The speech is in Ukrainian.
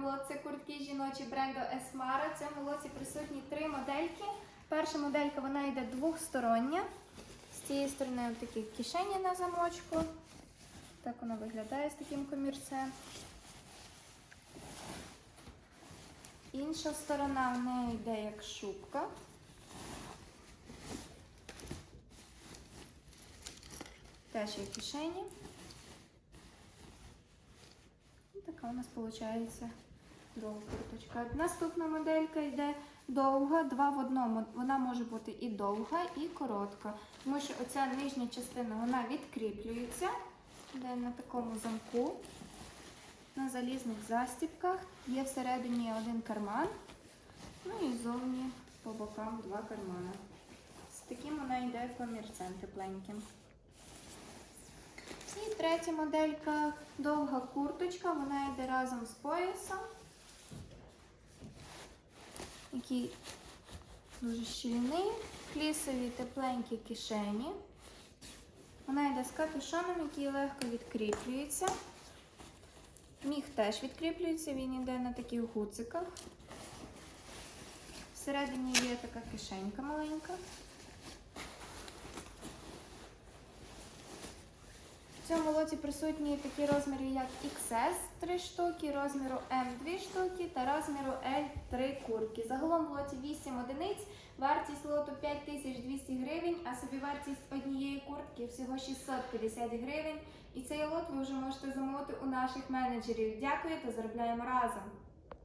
вам. Це куртки жіночі бренду Esmara. В цьому лоті присутні три модельки. Перша моделька вона йде двохстороння. З цієї сторони такі кишені на замочку. Так вона виглядає з таким комірцем. Інша сторона в неї йде як шубка. Теж є кишені. Така у нас виходить друга курточка. Наступна моделька йде довга, два в одному. Вона може бути і довга, і коротка. Тому що оця нижня частина вона відкріплюється, йде на такому замку, на залізних застібках. Є всередині один карман, ну і зовні по бокам два кармани. З таким вона йде комірцем тепленьким. І третя моделька довга курточка, вона йде разом з поясом, який дуже щільний, флісові тепленькі кишені. Вона йде з капюшоном, який легко відкріплюється. Міг теж відкріплюється, він йде на таких гуциках. Всередині є така кишенька маленька. Цьому лоті присутні такі розміри, як XS 3 штуки, розміру M 2 штуки та розміру L 3 куртки. Загалом в лоті 8 одиниць, вартість лоту 5200 гривень, а собівартість однієї куртки всього 650 гривень. І цей лот ви вже можете замовити у наших менеджерів. Дякую та заробляємо разом!